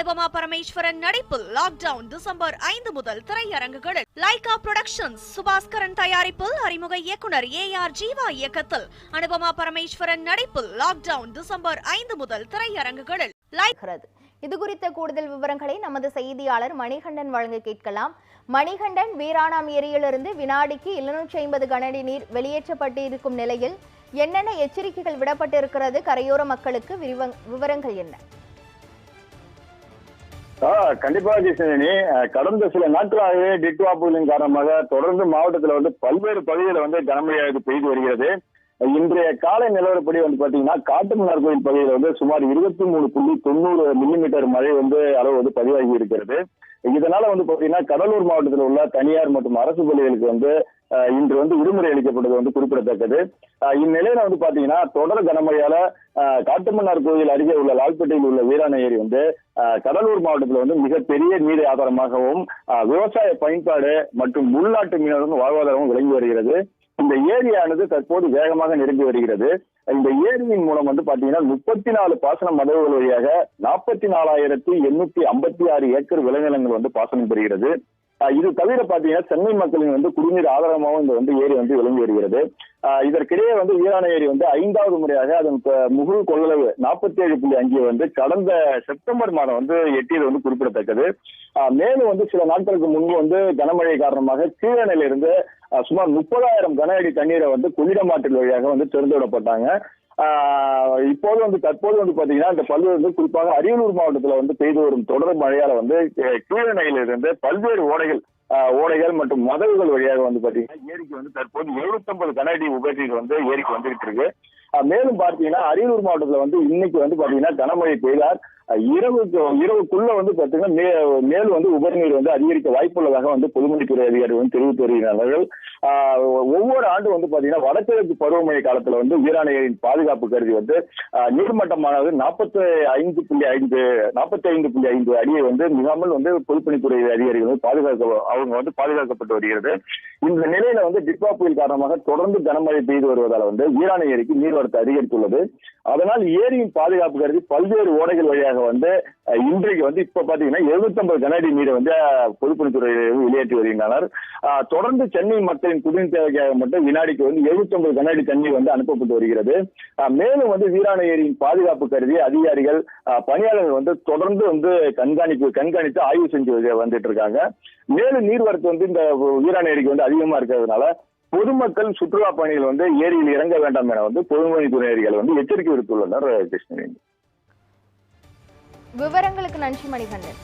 அனுபமா பரமேஸ்வரன் நடிப்பில் lockdown December ஐந்து முதல் திரையரங்குகளில். லைகா புரொடக்ஷன்ஸ் சுபாஸ்கரன் தயாரிப்பில் அறிமுக இயக்குனர் ஏ ஆர் ஜீவா இயக்கத்தில். அனுபமா பரமேஸ்வரன் நடிப்பில் லாக்டவுன் டிசம்பர் ஐந்து முதல் திரையரங்குகளில். லைக் இது குறித்த கூடுதல் விவரங்களை நமது செய்தியாளர் மணிகண்டன் வழங்க கேட்கலாம். மணிகண்டன் வீராணாம் ஏரியிலிருந்து வினாடிக்கு எழுநூற்றி ஐம்பது கனஅடி நீர் வெளியேற்றப்பட்டு இருக்கும் நிலையில் என்னென்ன எச்சரிக்கைகள் விடப்பட்டிருக்கிறது? கரையோர மக்களுக்கு விவரங்கள் என்ன? கண்டிப்பா கிருஷ்ணவேணி கடந்த சில நாட்களாகவே டிட்வா புயலின் காரணமாக தொடர்ந்து மாவட்டத்தில் வந்து பல்வேறு பகுதிகளில் வந்து கனமழையாக பெய்து வருகிறது. இன்றைய காலை நிலவரப்படி வந்து பாத்தீங்கன்னா காட்டுமன்னார் கோயில் பகுதியில் வந்து சுமார் இருபத்தி மூணு புள்ளி தொண்ணூறு மில்லிமீட்டர் மழை வந்து அளவு வந்து பதிவாகி இருக்கிறது. இதனால வந்து பாத்தீங்கன்னா கடலூர் மாவட்டத்தில் உள்ள தனியார் மற்றும் அரசு பள்ளிகளுக்கு வந்து இன்று வந்து விடுமுறை அளிக்கப்பட்டது வந்து குறிப்பிடத்தக்கது. இந்நிலையில வந்து பாத்தீங்கன்னா தொடர் கனமழையால காட்டுமன்னார் கோயில் அருகே உள்ள லால்பேட்டையில் உள்ள வீராண ஏரி வந்து கடலூர் மாவட்டத்தில் வந்து மிகப்பெரிய நீர் ஆதாரமாகவும் விவசாய பயன்பாடு மற்றும் உள்நாட்டு மீனவர்கள் வாழ்வாதாரமும் விளங்கி வருகிறது. இந்த ஏரியானது தற்போது வேகமாக நிரம்பி வருகிறது. இந்த ஏரியின் மூலம் வந்து பாத்தீங்கன்னா முப்பத்தி நாலு பாசன மதவுகள் வழியாக நாற்பத்தி நாலாயிரத்தி எண்ணூத்தி ஐம்பத்தி ஆறு ஏக்கர் விளைநிலங்கள் வந்து பாசனம் பெறுகிறது. இது தவிர பாத்தீங்கன்னா சென்னை மக்களின் வந்து குடிநீர் ஆதாரமாகவும் இந்த வந்து ஏரி வந்து விளங்கி வருகிறது. இதற்கிடையே வந்து ஈரான ஏரி வந்து ஐந்தாவது முறையாக அதன் ப- கொள்ளளவு நாற்பத்தி ஏழு புள்ளி அஞ்சு வந்து கடந்த செப்டம்பர் மாதம் வந்து எட்டியது வந்து குறிப்பிடத்தக்கது. மேலும் வந்து சில நாட்களுக்கு முன்பு வந்து கனமழை காரணமாக கீழநிலையிலிருந்து சுமார் முப்பதாயிரம் கன அடி தண்ணீரை வந்து கொள்ளிடமாற்றில் வழியாக வந்து திறந்து விடப்பட்டாங்க. இப்போது வந்து தற்போது வந்து பாத்தீங்கன்னா இந்த பல்வேறு வந்து குறிப்பாக அரியலூர் மாவட்டத்துல வந்து பெய்து வரும் தொடர் மழையால வந்து அஹ், இருந்து பல்வேறு ஓடைகள் ஓடைகள் மற்றும் மதகுகள் வழியாக வந்து பாத்தீங்கன்னா ஏரிக்கு வந்து தற்போது 750 கனஅடி உபரிநீர் வந்து ஏரிக்கு வந்துகிட்டு இருக்கு. மேலும் பார்த்தீங்கன்னா அரியலூர் மாவட்டத்துல வந்து இன்னைக்கு வந்து பாத்தீங்கன்னா கனமழை பெய்தார் இரவுக்கு இரவுக்குள்ள வந்து பாத்தீங்கன்னா மே மேல் வந்து உபரிநீர் வந்து அதிகரிக்க வாய்ப்புள்ளதாக வந்து பொதுமணித்துறை அதிகாரிகள் வந்து தெரிவித்து வருகிறார்கள் ஒவ்வொரு ஆண்டும் வந்து பாத்தீங்கன்னா வடகிழக்கு பருவமழை காலத்துல வந்து வீராண பாதுகாப்பு கருதி வந்து நீர்மட்டமானது நாற்பத்தி ஐந்து புள்ளி ஐந்து நாற்பத்தி ஐந்து புள்ளி ஐந்து அடியை வந்து மிகாமல் வந்து பொதுப்பணித்துறை அதிகாரிகள் வந்து பாதுகாக்க அவங்க வந்து பாதுகாக்கப்பட்டு வருகிறது. இந்த நிலையில வந்து டிப்பா புயல் காரணமாக தொடர்ந்து கனமழை பெய்து வருவதால் வந்து வீராண ஏரிக்கு நீர்வரத்து அதிகரித்துள்ளது. அதனால் ஏரியின் பாதுகாப்பு கருதி பல்வேறு ஓடைகள் வழியாக வந்து இன்றைக்கு வந்து இப்ப பாத்தீங்கன்னா 750 கன நீரை வந்து அஹ், பொதுப்பணித்துறை வெளியேற்றி வருகின்றனர். தொடர்ந்து சென்னை மக்களின் குடிநீர் தேவைக்காக மட்டும் வினாடிக்கு வந்து 750 கன அடி தண்ணீர் வந்து அனுப்பப்பட்டு வருகிறது. மேலும் வந்து வீராண ஏரியின் பாதுகாப்பு கருதி அதிகாரிகள் ஆஹ், பணியாளர்கள் வந்து தொடர்ந்து வந்து கண்காணிப்பு கண்காணித்து ஆய்வு செஞ்சு வந்துட்டு இருக்காங்க. மேலும் நீர்வரத்து வந்து இந்த வீராண ஏரிக்கு வந்து அதிகமா இருக்கிறதுனால பொதுமக்கள் சுற்றுலா பயணிகள் வந்து ஏரியில் இறங்க வேண்டாம் என வந்து பொதுமணித்துறை அதிகாரிகள் வந்து எச்சரிக்கை விடுத்துள்ளனர் கிருஷ்ணவேணி விவரங்களுக்கு நன்றி மணிகண்டன்.